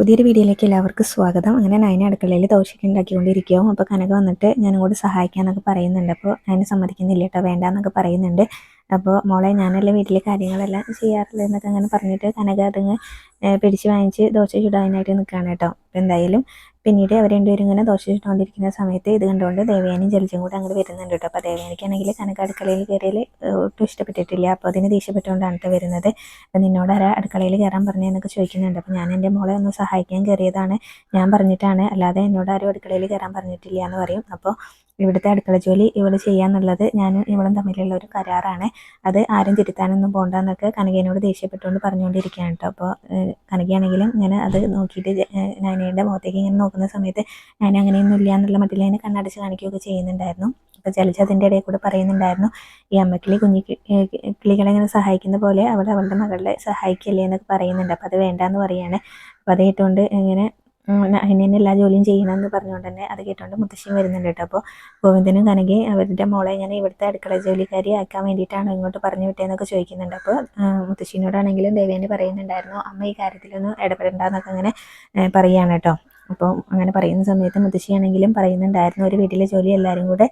പുതിയൊരു വീഡിയോയിലേക്ക് എല്ലാവർക്കും സ്വാഗതം. അങ്ങനെ നയന അടുക്കളയിൽ ദോശയ്ക്ക് ഉണ്ടാക്കിക്കൊണ്ടിരിക്കുകയും അപ്പോൾ കനക വന്നിട്ട് ഞാനും കൂടി സഹായിക്കാമെന്നൊക്കെ പറയുന്നുണ്ട്. അപ്പോൾ അതിനെ സമ്മതിക്കുന്നില്ല കേട്ടോ വേണ്ട എന്നൊക്കെ പറയുന്നുണ്ട്. അപ്പോൾ മോളെ ഞാനല്ലേ വീട്ടിലെ കാര്യങ്ങളെല്ലാം ചെയ്യാറില്ല എന്നൊക്കെ അങ്ങനെ പറഞ്ഞിട്ട് കനക അതങ്ങ് പിടിച്ച് വാങ്ങിച്ച് ദോശ ചുടാനായിട്ട് നിൽക്കുകയാണ് കേട്ടോ. അപ്പോൾ എന്തായാലും പിന്നീട് അവർ രണ്ടുപേരും ഇങ്ങനെ ദോശ ചുട്ടുകൊണ്ടിരിക്കുന്ന സമയത്ത് ഇത് കണ്ടുകൊണ്ട് ദേവയാനിയും ജലജും കൂടെ അങ്ങോട്ട് വരുന്നുണ്ട് കേട്ടോ. അപ്പോൾ ദേവയാനിക്കാണെങ്കിൽ കനക അടുക്കളയിൽ കയറിയാൽ ഒട്ടും ഇഷ്ടപ്പെട്ടിട്ടില്ല. അപ്പോൾ അതിന് ദേഷ്യപ്പെട്ടുകൊണ്ടാണ് കേട്ടോ വരുന്നത്. അപ്പോൾ നിന്നോട് ആരാ അടുക്കളയിൽ കയറാൻ പറഞ്ഞതെന്നൊക്കെ ചോദിക്കുന്നുണ്ട്. അപ്പോൾ ഞാൻ എന്റെ മോളെ ഒന്ന് സഹായിക്കാൻ കയറിയതാണ് ഞാൻ പറഞ്ഞിട്ടാണ്. അല്ലാതെ എന്നോട് ആരും അടുക്കളയിൽ കയറാൻ പറഞ്ഞിട്ടില്ല എന്ന് പറയും. അപ്പോൾ ഇവിടുത്തെ അടുക്കള ജോലി ഇവൾ ചെയ്യാന്നുള്ളത് ഞാനും ഇവളും തമ്മിലുള്ള ഒരു കരാറാണ്. അത് ആരും തിരുത്താനൊന്നും പോകണ്ടെന്നൊക്കെ കനകേനോട് ദേഷ്യപ്പെട്ടുകൊണ്ട് പറഞ്ഞുകൊണ്ടിരിക്കുകയാണ് കേട്ടോ അപ്പോൾ കനകയാണെങ്കിലും ഇങ്ങനെ അത് നോക്കിയിട്ട് നയനയുടെ മുഖത്തേക്ക് ഇങ്ങനെ നോക്കുന്ന സമയത്ത് ഞാൻ അങ്ങനെയൊന്നും ഇല്ല എന്നുള്ള മട്ടിൽ അതിനെ കണ്ണടച്ച് കാണിക്കുകയൊക്കെ ചെയ്യുന്നുണ്ടായിരുന്നു. അപ്പോൾ ജലജ അതിന്റെ ഇടയിൽ കൂടെ പറയുന്നുണ്ടായിരുന്നു ഈ അമ്മക്കിളി കുഞ്ഞി കിളികളെ ഇങ്ങനെ സഹായിക്കുന്ന പോലെ അവൾ അവളുടെ മകളെ സഹായിക്കല്ലേ എന്നൊക്കെ പറയുന്നുണ്ട്. അപ്പോൾ അത് വേണ്ടാന്ന് പറയാണ്. അപ്പോൾ അത് കേട്ടുകൊണ്ട് ഇങ്ങനെ അതിന് എല്ലാ ജോലിയും ചെയ്യണമെന്ന് പറഞ്ഞുകൊണ്ട് തന്നെ അത് കേട്ടുകൊണ്ട് മുത്തശ്ശിയും വരുന്നുണ്ട് കേട്ടോ. അപ്പോൾ ഗോവിന്ദനും കനകി അവരുടെ മോളെ ഞാൻ ഇവിടുത്തെ അടുക്കള ജോലിക്കാരി ആക്കാൻ വേണ്ടിയിട്ടാണ് ഇങ്ങോട്ട് പറഞ്ഞു വിട്ടേന്നൊക്കെ ചോദിക്കുന്നുണ്ട്. അപ്പോൾ മുത്തശ്ശിനോടാണെങ്കിലും ദേവേനെ പറയുന്നുണ്ടായിരുന്നു അമ്മ ഈ കാര്യത്തിലൊന്നും ഇടപെടണ്ടെന്നൊക്കെ അങ്ങനെ പറയുകയാണ് കേട്ടോ. അപ്പോൾ അങ്ങനെ പറയുന്ന സമയത്ത് മുത്തശ്ശിയാണെങ്കിലും പറയുന്നുണ്ടായിരുന്നു ഒരു വീട്ടിലെ ജോലി എല്ലാവരും കൂടെ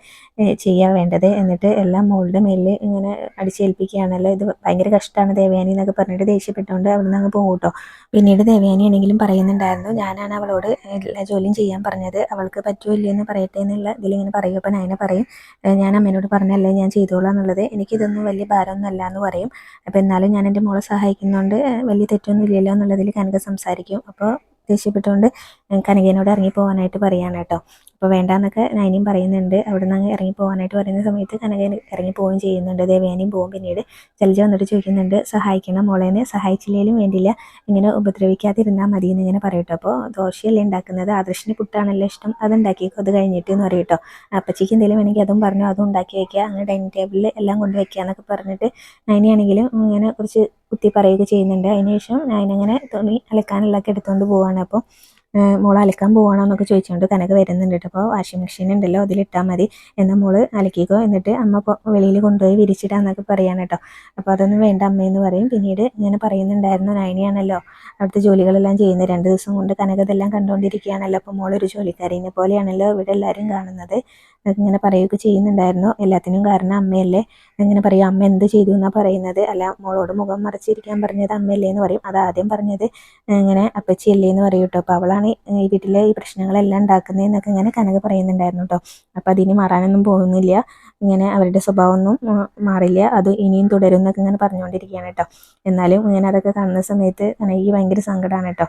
ചെയ്യാൻ വേണ്ടത്. എന്നിട്ട് എല്ലാം മോളുടെ മേലിൽ ഇങ്ങനെ അടിച്ചേൽപ്പിക്കുകയാണല്ലോ. ഇത് ഭയങ്കര കഷ്ടമാണ് ദേവയാനി എന്നൊക്കെ പറഞ്ഞിട്ട് ദേഷ്യപ്പെട്ടുകൊണ്ട് അവിടെ നിന്ന് അങ്ങ് പോകും കേട്ടോ. പിന്നീട് ദേവയാനി ആണെങ്കിലും പറയുന്നുണ്ടായിരുന്നു ഞാനാണ് അവളോട് എല്ലാ ജോലിയും ചെയ്യാൻ പറഞ്ഞത്. അവൾക്ക് പറ്റുമോ ഇല്ലയോ എന്ന് പറയട്ടെ എന്നുള്ള ഇതിലിങ്ങനെ പറയും. അപ്പം നയന പറയും ഞാൻ അമ്മേനോട് പറഞ്ഞല്ലേ ഞാൻ ചെയ്തോളാം എന്നുള്ളത്. എനിക്കിതൊന്നും വലിയ ഭാരമൊന്നും അല്ല എന്ന് പറയും. അപ്പം എന്നാലും ഞാൻ എന്റെ മോളെ സഹായിക്കുന്നതുകൊണ്ട് വലിയ തെറ്റൊന്നും ഇല്ലല്ലോ എന്നുള്ളതിൽ കനക സംസാരിക്കും. അപ്പോൾ ദേഷ്യപ്പെട്ടുകൊണ്ട് കനകേനോട് ഇറങ്ങി പോകാനായിട്ട് പറയാണ് കേട്ടോ അപ്പോൾ വേണ്ടാന്നൊക്കെ നൈനിയും പറയുന്നുണ്ട്. അവിടെ നിന്ന് അങ്ങ് ഇറങ്ങി പോകാനായിട്ട് പറയുന്ന സമയത്ത് കനകൻ ഇറങ്ങി പോവുകയും ചെയ്യുന്നുണ്ട്. ദേവയാനിയും പോകും പിന്നീട് ചലജ വന്നിട്ട് ചോദിക്കുന്നുണ്ട് സഹായിക്കണം മോളേനെ സഹായിച്ചില്ലെങ്കിലും വേണ്ടില്ല. ഇങ്ങനെ ഉപദ്രവിക്കാതിരുന്നാൽ മതി എന്ന് ഇങ്ങനെ പറയട്ടോ അപ്പോൾ ദോശയല്ലേ ഉണ്ടാക്കുന്നത്? ആദർശിന് പുട്ടാണല്ലോ ഇഷ്ടം. അത് ഉണ്ടാക്കിയേക്കും അത് കഴിഞ്ഞിട്ട് എന്ന് പറയട്ടോ അപ്പച്ചിക്ക് എന്തെങ്കിലും വേണമെങ്കിൽ അതും പറഞ്ഞു അതും ഉണ്ടാക്കി വയ്ക്കുക അങ്ങനെ ഡൈനിങ് ടേബിളിൽ എല്ലാം കൊണ്ട് വയ്ക്കുക എന്നൊക്കെ പറഞ്ഞിട്ട് നൈനിയാണെങ്കിലും ഇങ്ങനെ കുറച്ച് കുത്തി പറയുകയൊക്കെ ചെയ്യുന്നുണ്ട്. അതിനുശേഷം ഞാനിങ്ങനെ തുണി അലക്കാനുള്ളതൊക്കെ എടുത്തുകൊണ്ട് പോവാണ്. അപ്പോൾ മോൾ അലക്കാൻ പോവാണോ എന്നൊക്കെ ചോദിച്ചുകൊണ്ട് കനക വരുന്നുണ്ട് കേട്ടോ അപ്പോൾ വാഷിംഗ് മെഷീൻ ഉണ്ടല്ലോ അതിലിട്ടാൽ മതി. എന്ന മോൾ അലക്കിക്കോ. എന്നിട്ട് അമ്മ വെളിയിൽ കൊണ്ടുപോയി വിരിച്ചിടാന്നൊക്കെ പറയാൻ കേട്ടോ അപ്പോൾ അതൊന്നും വേണ്ട അമ്മയെന്ന് പറയും. പിന്നീട് ഇങ്ങനെ പറയുന്നുണ്ടായിരുന്നു നയനിയാണല്ലോ അവിടുത്തെ ജോലികളെല്ലാം ചെയ്യുന്നത് രണ്ട് ദിവസം കൊണ്ട് കനക കണ്ടുകൊണ്ടിരിക്കുകയാണല്ലോ അപ്പോൾ മോളൊരു ജോലിക്കാരിനെ പോലെയാണല്ലോ ഇവിടെ എല്ലാവരും കാണുന്നത്. ഇങ്ങനെ പറയുകയൊക്കെ ചെയ്യുന്നുണ്ടായിരുന്നു. എല്ലാത്തിനും കാരണം അമ്മയല്ലേ. ഇങ്ങനെ പറയും അമ്മ എന്ത് ചെയ്തു എന്നാണ് പറയുന്നത്? അല്ല മോളോട് മുഖം മറച്ചിരിക്കാൻ പറഞ്ഞത് അമ്മയല്ലേ എന്ന് പറയും. അത് ആദ്യം പറഞ്ഞത്. ഇങ്ങനെ അപ്പച്ചിയല്ലേ എന്ന് പറയും കേട്ടോ. അപ്പോൾ അവളാണ് ഈ വീട്ടിലെ ഈ പ്രശ്നങ്ങളെല്ലാം ഉണ്ടാക്കുന്നതെന്നൊക്കെ ഇങ്ങനെ കനക പറയുന്നുണ്ടായിരുന്നു കേട്ടോ. അപ്പോൾ അതിന് മാറാനൊന്നും പോകുന്നില്ല. ഇങ്ങനെ അവരുടെ സ്വഭാവമൊന്നും മാറില്ല. അത് ഇനിയും തുടരും എന്നൊക്കെ ഇങ്ങനെ പറഞ്ഞുകൊണ്ടിരിക്കുകയാണ് കേട്ടോ. എന്നാലും ഇങ്ങനെ അതൊക്കെ കാണുന്ന സമയത്ത് എനിക്ക് ഭയങ്കര സങ്കടമാണ് കേട്ടോ.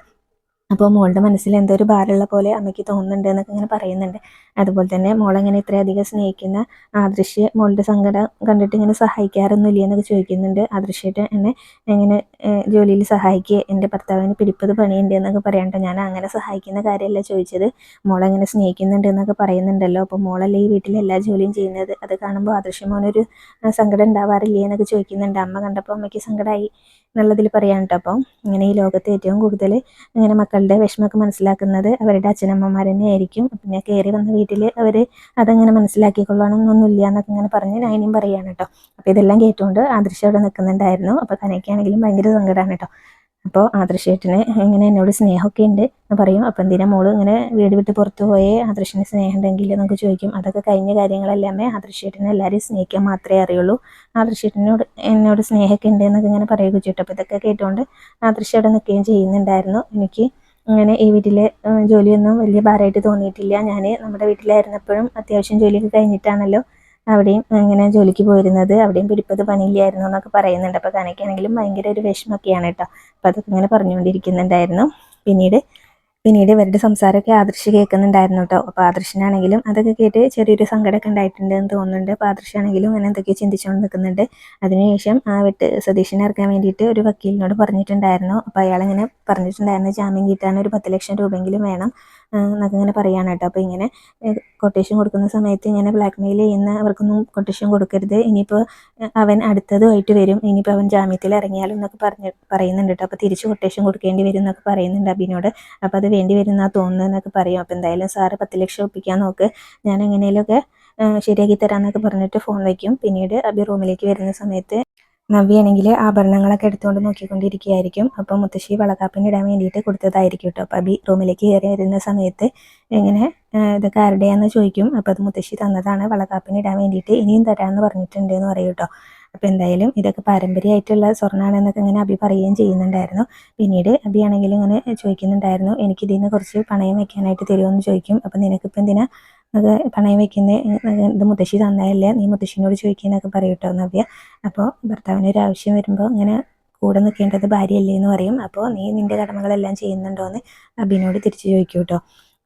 അപ്പോൾ മോളുടെ മനസ്സിൽ എന്തോ ഒരു ഭാരമുള്ള പോലെ അമ്മയ്ക്ക് തോന്നുന്നുണ്ട് എന്നൊക്കെ ഇങ്ങനെ പറയുന്നുണ്ട്. അതുപോലെ തന്നെ മോളെങ്ങനെ ഇത്രയധികം സ്നേഹിക്കുന്ന ആദൃശ്യ മോളുടെ സങ്കടം കണ്ടിട്ട് ഇങ്ങനെ സഹായിക്കാറൊന്നുമില്ല എന്നൊക്കെ ചോദിക്കുന്നുണ്ട്. ആദൃശ്യമായിട്ട് എന്നെ എങ്ങനെ ജോലിയിൽ സഹായിക്കുക എന്റെ ഭർത്താവിന് പിടിപ്പത് പണിയുണ്ട് എന്നൊക്കെ പറയാണ്ട്. ഞാൻ അങ്ങനെ സഹായിക്കുന്ന കാര്യമല്ല ചോദിച്ചത്. മോളെങ്ങനെ സ്നേഹിക്കുന്നുണ്ട് എന്നൊക്കെ പറയുന്നുണ്ടല്ലോ. അപ്പോൾ മോളല്ലേ ഈ വീട്ടിൽ എല്ലാ ജോലിയും ചെയ്യുന്നത്? അത് കാണുമ്പോൾ ആദൃശ്യ മോനൊരു സങ്കടം ഉണ്ടാവാറില്ലേ എന്നൊക്കെ ചോദിക്കുന്നുണ്ട്. അമ്മ കണ്ടപ്പോൾ അമ്മയ്ക്ക് സങ്കടമായി. എന്നുള്ളതിൽ പറയാൻ കേട്ടോ അപ്പം ഇങ്ങനെ ഈ ലോകത്ത് ഏറ്റവും കൂടുതൽ ഇങ്ങനെ മക്കളുടെ വിഷമമൊക്കെ മനസ്സിലാക്കുന്നത് അവരുടെ അച്ഛനമ്മമാർ തന്നെ ആയിരിക്കും പിന്നെ കയറി വന്ന വീട്ടിൽ അവർ അതങ്ങനെ മനസ്സിലാക്കിക്കൊള്ളണം എന്നൊന്നുമില്ല എന്നൊക്കെ ഇങ്ങനെ പറഞ്ഞ് നൈനിയും പറയുകയാണ് കേട്ടോ. അപ്പോൾ ഇതെല്ലാം കേട്ടുകൊണ്ട് ആദർശം അവിടെ നിൽക്കുന്നുണ്ടായിരുന്നു. അപ്പോൾ തനിക്കാണെങ്കിലും ഭയങ്കര സങ്കടമാണ് കേട്ടോ. അപ്പോൾ ആദർശേട്ടന് ഇങ്ങനെ എന്നോട് സ്നേഹമൊക്കെ ഉണ്ട് എന്ന് പറയും. അപ്പം എന്തിനാ മോൾ ഇങ്ങനെ വീട് വിട്ട് പുറത്തു പോയേ? ആദർശന് സ്നേഹം ഉണ്ടെങ്കിൽ എന്നൊക്കെ ചോദിക്കും. അതൊക്കെ കഴിഞ്ഞ കാര്യങ്ങളെല്ലാമേ ആദർശേട്ടനെ എല്ലാവരും സ്നേഹിക്കാൻ മാത്രമേ അറിയുള്ളൂ. ആദർശേട്ടനോട് എന്നോട് സ്നേഹമൊക്കെ ഉണ്ട് എന്നൊക്കെ ഇങ്ങനെ പറയുക ചെയ്തു അപ്പോൾ ഇതൊക്കെ കേട്ടുകൊണ്ട് ആദർശ അവിടെ നിൽക്കുകയും ചെയ്യുന്നുണ്ടായിരുന്നു. എനിക്ക് അങ്ങനെ ഈ വീട്ടിലെ ജോലിയൊന്നും വലിയ ഭാരമായിട്ട് തോന്നിയിട്ടില്ല. ഞാൻ നമ്മുടെ വീട്ടിലായിരുന്നപ്പോഴും അത്യാവശ്യം ജോലിയൊക്കെ കഴിഞ്ഞിട്ടാണല്ലോ അവിടെയും ഇങ്ങനെ ജോലിക്ക് പോയിരുന്നത് അവിടെയും പിടിപ്പത് പണിയില്ലായിരുന്നു എന്നൊക്കെ പറയുന്നുണ്ട്. അപ്പോൾ കനയ്ക്കാണെങ്കിലും ഭയങ്കര ഒരു വിഷമൊക്കെയാണ് കേട്ടോ. അപ്പോൾ അതൊക്കെ ഇങ്ങനെ പറഞ്ഞുകൊണ്ടിരിക്കുന്നുണ്ടായിരുന്നു. പിന്നീട് പിന്നീട് ഇവരുടെ സംസാരമൊക്കെ ആദർശ് കേൾക്കുന്നുണ്ടായിരുന്നു കേട്ടോ. അപ്പോൾ ആദർശനാണെങ്കിലും അതൊക്കെ കേട്ട് ചെറിയൊരു സങ്കടമൊക്കെ ഉണ്ടായിട്ടുണ്ട് എന്ന് തോന്നുന്നുണ്ട്. അപ്പോൾ ആദർശാണെങ്കിലും അങ്ങനെ എന്തൊക്കെയോ ചിന്തിച്ചുകൊണ്ട് നിൽക്കുന്നുണ്ട്. അതിനുശേഷം ആ വിട്ട് സതീഷിനെ ഇറക്കാൻ വേണ്ടിയിട്ട് ഒരു വക്കീലിനോട് പറഞ്ഞിട്ടുണ്ടായിരുന്നു. അപ്പോൾ അയാളിങ്ങനെ പറഞ്ഞിട്ടുണ്ടായിരുന്നു ജാമ്യം കിട്ടാൻ ഒരു പത്ത് ലക്ഷം രൂപയെങ്കിലും വേണം. എന്നൊക്കെ ഇങ്ങനെ പറയുകയാണ് കേട്ടോ. അപ്പോൾ ഇങ്ങനെ കൊട്ടേഷൻ കൊടുക്കുന്ന സമയത്ത് ഇങ്ങനെ ബ്ലാക്ക് മെയിൽ ചെയ്യുന്ന അവർക്കൊന്നും കൊട്ടേഷൻ കൊടുക്കരുത്. ഇനിയിപ്പോൾ അവൻ അടുത്തതുമായിട്ട് വരും. ഇനിയിപ്പോൾ അവൻ ജാമ്യത്തിൽ ഇറങ്ങിയാലും എന്നൊക്കെ പറഞ്ഞ് പറയുന്നുണ്ട് കേട്ടോ. അപ്പോൾ തിരിച്ച് കൊട്ടേഷൻ കൊടുക്കേണ്ടി വരും എന്നൊക്കെ പറയുന്നുണ്ട് അബിനോട്. അപ്പോൾ അത് വേണ്ടി വരുന്ന തോന്നുന്നു എന്നൊക്കെ പറയും. അപ്പോൾ എന്തായാലും സാറ് പത്ത് ലക്ഷം ഒപ്പിക്കാൻ നോക്ക്. ഞാൻ എങ്ങനെയൊക്കെ ശരിയാക്കി തരാമെന്നൊക്കെ പറഞ്ഞിട്ട് ഫോൺ വയ്ക്കും. പിന്നീട് അബി റൂമിലേക്ക് വരുന്ന സമയത്ത് നവ്യാണെങ്കിൽ ആഭരണങ്ങളൊക്കെ എടുത്തുകൊണ്ട് നോക്കിക്കൊണ്ടിരിക്കുകയായിരിക്കും. അപ്പം മുത്തശ്ശി വളക്കാപ്പിന് ഇടാൻ വേണ്ടിയിട്ട് കൊടുത്തതായിരിക്കും കേട്ടോ അപ്പം അബി റൂമിലേക്ക് കയറി വരുന്ന സമയത്ത് എങ്ങനെ ഇതൊക്കെ ആരുടെയാന്ന് ചോദിക്കും. അപ്പം അത് മുത്തശ്ശി തന്നതാണ് വളക്കാപ്പിന് ഇടാൻ വേണ്ടിയിട്ട് ഇനിയും തരാമെന്ന് പറഞ്ഞിട്ടുണ്ട് എന്ന് പറയും കേട്ടോ അപ്പം എന്തായാലും ഇതൊക്കെ പാരമ്പര്യമായിട്ടുള്ള സ്വർണമാണെന്നൊക്കെ ഇങ്ങനെ അബി പറയുകയും ചെയ്യുന്നുണ്ടായിരുന്നു. പിന്നീട് അബി ആണെങ്കിലും ഇങ്ങനെ ചോദിക്കുന്നുണ്ടായിരുന്നു എനിക്ക് ഇതിൽ കുറച്ച് പണയം വെക്കാനായിട്ട് തരുമെന്ന് ചോദിക്കും. അപ്പം നിനക്കിപ്പോൾ എന്തിനാ അത് പണയം വെക്കുന്ന ഇത് മുത്തശ്ശി തന്നതല്ലേ? നീ മുത്തശ്ശിനോട് ചോദിക്കുന്നൊക്കെ പറയട്ടോ നവ്യ. അപ്പോൾ ഭർത്താവിന് ഒരു ആവശ്യം വരുമ്പോൾ ഇങ്ങനെ കൂടെ നിൽക്കേണ്ടത് ഭാര്യയല്ലേ എന്ന് പറയും. അപ്പോൾ നീ നിന്റെ കടമകളെല്ലാം ചെയ്യുന്നുണ്ടോ എന്ന് അബിനോട് തിരിച്ചു ചോദിക്കൂട്ടോ കേട്ടോ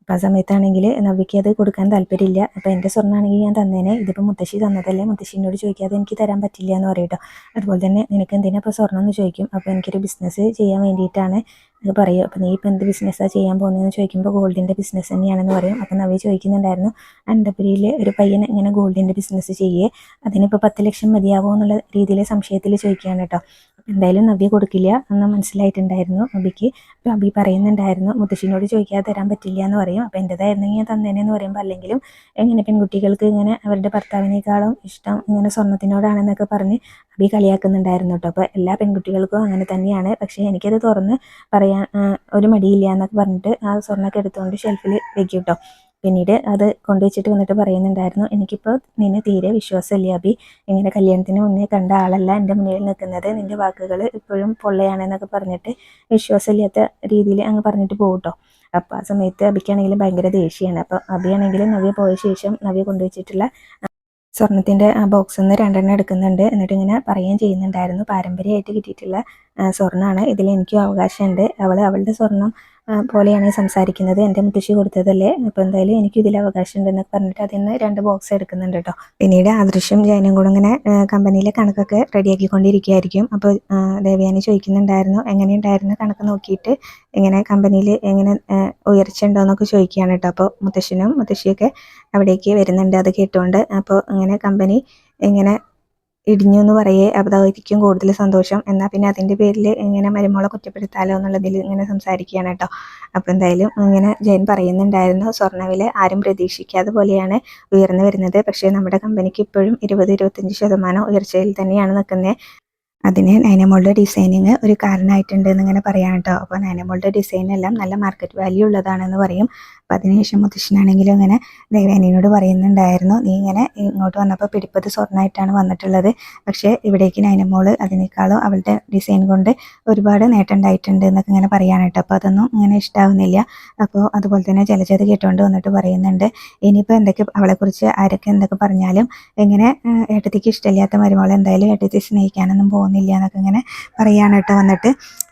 അപ്പോൾ ആ സമയത്താണെങ്കിൽ നവ്യയ്ക്ക് അത് കൊടുക്കാൻ താല്പര്യമില്ല. അപ്പോൾ എന്റെ സ്വർണമാണെങ്കിൽ ഞാൻ തന്നേനെ. ഇതിപ്പോൾ മുത്തശ്ശി തന്നതല്ലേ? മുത്തശ്ശിനോട് ചോദിക്കാതെ എനിക്ക് തരാൻ പറ്റില്ല എന്ന് പറയട്ടോ അതുപോലെ തന്നെ നിനക്ക് എന്തിനാ ഇപ്പോൾ സ്വർണം എന്ന് ചോദിക്കും? അപ്പോൾ എനിക്കൊരു ബിസിനസ് ചെയ്യാൻ വേണ്ടിയിട്ടാണ് അത് പറയും അപ്പോൾ നീ ഇപ്പോൾ എന്ത് ബിസിനസ്സാണ് ചെയ്യാൻ പോകുന്നതെന്ന് ചോദിക്കുമ്പോൾ ഗോൾഡിന്റെ ബിസിനസ് തന്നെയാണെന്ന് പറയും. അപ്പോൾ നവ്യ ചോദിക്കുന്നുണ്ടായിരുന്നു അനന്തപുരിയിൽ ഒരു പയ്യൻ ഇങ്ങനെ ഗോൾഡിന്റെ ബിസിനസ് ചെയ്യേ? അതിനിപ്പോൾ പത്ത് ലക്ഷം മതിയാവുമോ എന്നുള്ള രീതിയിൽ സംശയത്തിൽ ചോദിക്കുകയാണ് കേട്ടോ. എന്തായാലും നവ്യ കൊടുക്കില്ല എന്ന് മനസ്സിലായിട്ടുണ്ടായിരുന്നു അബിക്ക് അപ്പോൾ അബി പറയുന്നുണ്ടായിരുന്നു മുത്തശ്ശിനോട് ചോദിക്കാതെ തരാൻ പറ്റില്ല എന്ന് പറയും. അപ്പോൾ എന്റെതായിരുന്നെങ്കിൽ ഞാൻ തന്നേനെന്ന് പറയുമ്പോൾ അല്ലെങ്കിലും എങ്ങനെ പെൺകുട്ടികൾക്ക് ഇങ്ങനെ അവരുടെ ഭർത്താവിനേക്കാളും ഇഷ്ടം ഇങ്ങനെ സ്വർണത്തിനോടാണെന്നൊക്കെ പറഞ്ഞ് അബി കളിയാക്കുന്നുണ്ടായിരുന്നു കേട്ടോ. അപ്പോൾ എല്ലാ പെൺകുട്ടികൾക്കും അങ്ങനെ തന്നെയാണ്. പക്ഷേ എനിക്കത് തുറന്ന് പറയാൻ ഒരു മടിയില്ല എന്നൊക്കെ പറഞ്ഞിട്ട് ആ സ്വർണമൊക്കെ എടുത്തുകൊണ്ട് ഷെൽഫിൽ വെക്കും കേട്ടോ. പിന്നീട് അത് കൊണ്ടുവച്ചിട്ട് വന്നിട്ട് പറയുന്നുണ്ടായിരുന്നു എനിക്കിപ്പോൾ നിന്നെ തീരെ വിശ്വാസമില്ല അബി ഇങ്ങനെ കല്യാണത്തിന് മുന്നേ കണ്ട ആളല്ല എന്റെ മുന്നിൽ നിൽക്കുന്നത്. നിന്റെ വാക്കുകൾ ഇപ്പോഴും പൊള്ളയാണെന്നൊക്കെ പറഞ്ഞിട്ട് വിശ്വാസമില്ലാത്ത രീതിയിൽ അങ്ങ് പറഞ്ഞിട്ട് പോകട്ടോ കേട്ടോ അപ്പോൾ ആ സമയത്ത് അബിക്കാണെങ്കിലും ഭയങ്കര ദേഷ്യമാണ്. അപ്പോൾ അബിയാണെങ്കിലും നവ്യ പോയ ശേഷം നവ്യ കൊണ്ടുവച്ചിട്ടുള്ള സ്വർണത്തിന്റെ ആ ബോക്സിൽ നിന്ന് രണ്ടെണ്ണം എടുക്കുന്നുണ്ട് എന്നിട്ട് ഇങ്ങനെ പറയുകയും ചെയ്യുന്നുണ്ടായിരുന്നു. പാരമ്പര്യമായിട്ട് കിട്ടിയിട്ടുള്ള സ്വർണമാണ് ഇതിൽ എനിക്കും അവകാശമുണ്ട്. അവൾ അവളുടെ സ്വർണം പോലെയാണ് സംസാരിക്കുന്നത്. എന്റെ മുത്തശ്ശി കൊടുത്തതല്ലേ? അപ്പോൾ എന്തായാലും എനിക്ക് ഇതിൽ അവകാശം ഉണ്ടെന്നൊക്കെ പറഞ്ഞിട്ട് അതിൽ നിന്ന് രണ്ട് ബോക്സ് എടുക്കുന്നുണ്ട് കേട്ടോ. പിന്നീട് ആദൃശ്യം ജയനും കൂടെ ഇങ്ങനെ കമ്പനിയിലെ കണക്കൊക്കെ റെഡിയാക്കിക്കൊണ്ടിരിക്കുകയായിരിക്കും അപ്പോൾ ദേവയാനി ചോദിക്കുന്നുണ്ടായിരുന്നു എങ്ങനെയുണ്ടായിരുന്നു കണക്ക് നോക്കിയിട്ട് ഇങ്ങനെ കമ്പനിയിൽ എങ്ങനെ ഉയർച്ച ഉണ്ടോ എന്നൊക്കെ ചോദിക്കുകയാണ് കേട്ടോ. അപ്പോൾ മുത്തശ്ശനും മുത്തശ്ശിയൊക്കെ അവിടേക്ക് വരുന്നുണ്ട് അത് കേട്ടുകൊണ്ട് അപ്പോൾ ഇങ്ങനെ കമ്പനി ഇങ്ങനെ ഇടിഞ്ഞു എന്ന് പറയേ അതായിരിക്കും കൂടുതൽ സന്തോഷം. എന്നാൽ പിന്നെ അതിന്റെ പേരിൽ എങ്ങനെ മരുമോളെ കുറ്റപ്പെടുത്താലോ എന്നുള്ളതിൽ ഇങ്ങനെ സംസാരിക്കുകയാണ് കേട്ടോ. അപ്പോൾ എന്തായാലും ഇങ്ങനെ ജയൻ പറയുന്നുണ്ടായിരുന്നു സ്വർണവില ആരും പ്രതീക്ഷിക്കാതെ പോലെയാണ് ഉയർന്നു വരുന്നത്. പക്ഷേ നമ്മുടെ കമ്പനിക്ക് ഇപ്പോഴും ഇരുപത് ഇരുപത്തഞ്ച് ശതമാനം ഉയർച്ചയിൽ തന്നെയാണ് നിൽക്കുന്നത്. അതിന് നൈനമോളുടെ ഡിസൈനിങ് ഒരു കാരണമായിട്ടുണ്ട് എന്നിങ്ങനെ പറയാം കേട്ടോ അപ്പോൾ നൈനമോളുടെ ഡിസൈൻ എല്ലാം നല്ല മാർക്കറ്റ് വാല്യൂ ഉള്ളതാണെന്ന് പറയും. അപ്പോൾ അതിനുശേഷം മുത്തശ്ശനാണെങ്കിലും ഇങ്ങനെ ദേവേനോട് പറയുന്നുണ്ടായിരുന്നു നീ ഇങ്ങനെ ഇങ്ങോട്ട് വന്നപ്പോൾ പിടിപ്പത് സ്വർണമായിട്ടാണ് വന്നിട്ടുള്ളത്. പക്ഷേ ഇവിടേക്ക് നൈനമോൾ അതിനേക്കാളും അവളുടെ ഡിസൈൻ കൊണ്ട് ഒരുപാട് നേട്ടം ഉണ്ടായിട്ടുണ്ട് എന്നൊക്കെ ഇങ്ങനെ പറയാൻ കേട്ടോ അപ്പോൾ അതൊന്നും ഇങ്ങനെ ഇഷ്ടാവുന്നില്ല. അപ്പോൾ അതുപോലെ തന്നെ ജലജത് കേട്ടുകൊണ്ട് വന്നിട്ട് പറയുന്നുണ്ട് ഇനിയിപ്പോൾ എന്തൊക്കെ അവളെക്കുറിച്ച് ആരൊക്കെ എന്തൊക്കെ പറഞ്ഞാലും എങ്ങനെ ഏട്ടത്തിക്ക് ഇഷ്ടമില്ലാത്ത മരുമോളെ എന്തായാലും ഏട്ടത്തി സ്നേഹിക്കാനൊന്നും പോകുന്നില്ല എന്നൊക്കെ ഇങ്ങനെ പറയാണ് കേട്ടോ വന്നിട്ട്.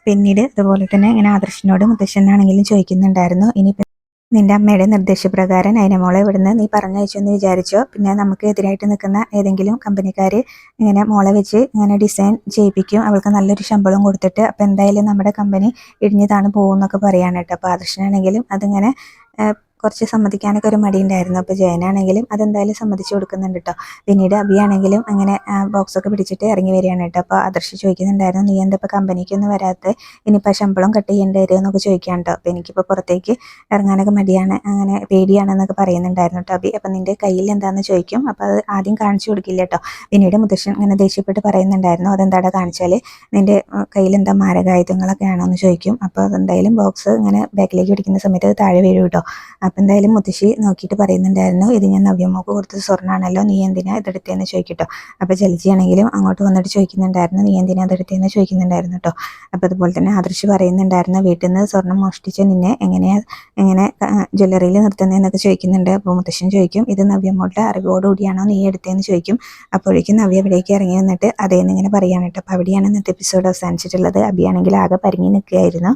പിന്നീട് അതുപോലെ തന്നെ ഇങ്ങനെ ആദർശനോട് മുത്തശ്ശനാണെങ്കിലും ചോദിക്കുന്നുണ്ടായിരുന്നു. ഇനി നിന്റെ അമ്മയുടെ നിർദ്ദേശപ്രകാരം മോളെ ഇവിടുന്ന് നീ പറഞ്ഞയച്ചു എന്ന് വിചാരിച്ചോ. പിന്നെ നമുക്ക് എതിരായിട്ട് നിൽക്കുന്ന ഏതെങ്കിലും കമ്പനിക്കാർ ഇങ്ങനെ മോളെ വെച്ച് ഇങ്ങനെ ഡിസൈൻ ചെയ്യിപ്പിക്കും. അവൾക്ക് നല്ലൊരു ശമ്പളം കൊടുത്തിട്ട് അപ്പോൾ എന്തായാലും നമ്മുടെ കമ്പനി ഇടിഞ്ഞതാണ് പോകുമെന്നൊക്കെ പറയാണ് കേട്ടോ. അപ്പോൾ ആദർശനാണെങ്കിലും അതിങ്ങനെ കുറച്ച് സമ്മതിക്കാനൊക്കെ ഒരു മടിയുണ്ടായിരുന്നു. അപ്പോൾ ജയനാണെങ്കിലും അതെന്തായാലും സമ്മതിച്ചു കൊടുക്കുന്നുണ്ട് കേട്ടോ പിന്നീട് അബിയാണെങ്കിലും അങ്ങനെ ബോക്സൊക്കെ പിടിച്ചിട്ട് ഇറങ്ങി വരികയാണ് കേട്ടോ അപ്പോൾ ആദർശ് ചോദിക്കുന്നുണ്ടായിരുന്നു നീ എന്താ ഇപ്പോൾ കമ്പനിക്കൊന്നും വരാത്ത? ഇനിയിപ്പോൾ ശമ്പളം കട്ട് ചെയ്യേണ്ടി വരും? എന്നൊക്കെ ചോദിക്കാൻ കേട്ടോ അപ്പോൾ എനിക്കിപ്പോൾ പുറത്തേക്ക് ഇറങ്ങാനൊക്കെ മടിയാണ് അങ്ങനെ പേടിയാണെന്നൊക്കെ പറയുന്നുണ്ടായിരുന്നു കേട്ടോ അബി. അപ്പോൾ നിന്റെ കയ്യിൽ എന്താണെന്ന് ചോദിക്കും. അപ്പോൾ അത് ആദ്യം കാണിച്ചു കൊടുക്കില്ല കേട്ടോ പിന്നീട് മുത്തശ്ശൻ ഇങ്ങനെ ദേഷ്യപ്പെട്ട് പറയുന്നുണ്ടായിരുന്നു അതെന്താടാ കാണിച്ചാൽ നിന്റെ കയ്യിൽ എന്താ മാരകായുധങ്ങളൊക്കെ ആണോ? എന്ന് ചോദിക്കും. അപ്പോൾ അതെന്തായാലും ബോക്സ് ഇങ്ങനെ ബാക്കിലേക്ക് പിടിക്കുന്ന സമയത്ത് താഴെ വീഴും കേട്ടോ അപ്പം എന്തായാലും മുത്തശ്ശി നോക്കിയിട്ട് പറയുന്നുണ്ടായിരുന്നു ഇത് ഞാൻ നവ്യമോക്ക് കൊടുത്ത സ്വർണമാണല്ലോ നീ എന്തിനാ ഇതെടുത്തതെന്ന് ചോദിക്കട്ടോ? അപ്പോൾ ജലജിയാണെങ്കിലും അങ്ങോട്ട് വന്നിട്ട് ചോദിക്കുന്നുണ്ടായിരുന്നു നീ എന്തിനാ ഇതെടുത്തതെന്ന് ചോദിക്കുന്നുണ്ടായിരുന്നു കേട്ടോ അപ്പോൾ അതുപോലെ തന്നെ ആദർശ് പറയുന്നുണ്ടായിരുന്നു വീട്ടിൽ നിന്ന് സ്വർണം മോഷ്ടിച്ച നിന്നെ എങ്ങനെയാ എങ്ങനെ ജ്വല്ലറിയിൽ നിർത്തുന്നതെന്നൊക്കെ ചോദിക്കുന്നുണ്ട്. അപ്പോൾ മുത്തശ്ശൻ ചോദിക്കും ഇത് നവ്യമോളുടെ അറിവോടുകൂടിയാണോ നീ എടുത്തേന്ന് ചോദിക്കും. അപ്പോഴേക്കും നവ്യ അവിടേക്ക് ഇറങ്ങി വന്നിട്ട് അതേന്ന് ഇങ്ങനെ പറയാൻ കേട്ടോ അപ്പോൾ അവിടെയാണ് ഇന്നത്തെ എപ്പിസോഡ് അവസാനിച്ചിട്ടുള്ളത് അബിയാണെങ്കിൽ ആകെ പരിങ്ങി നിൽക്കുകയായിരുന്നു.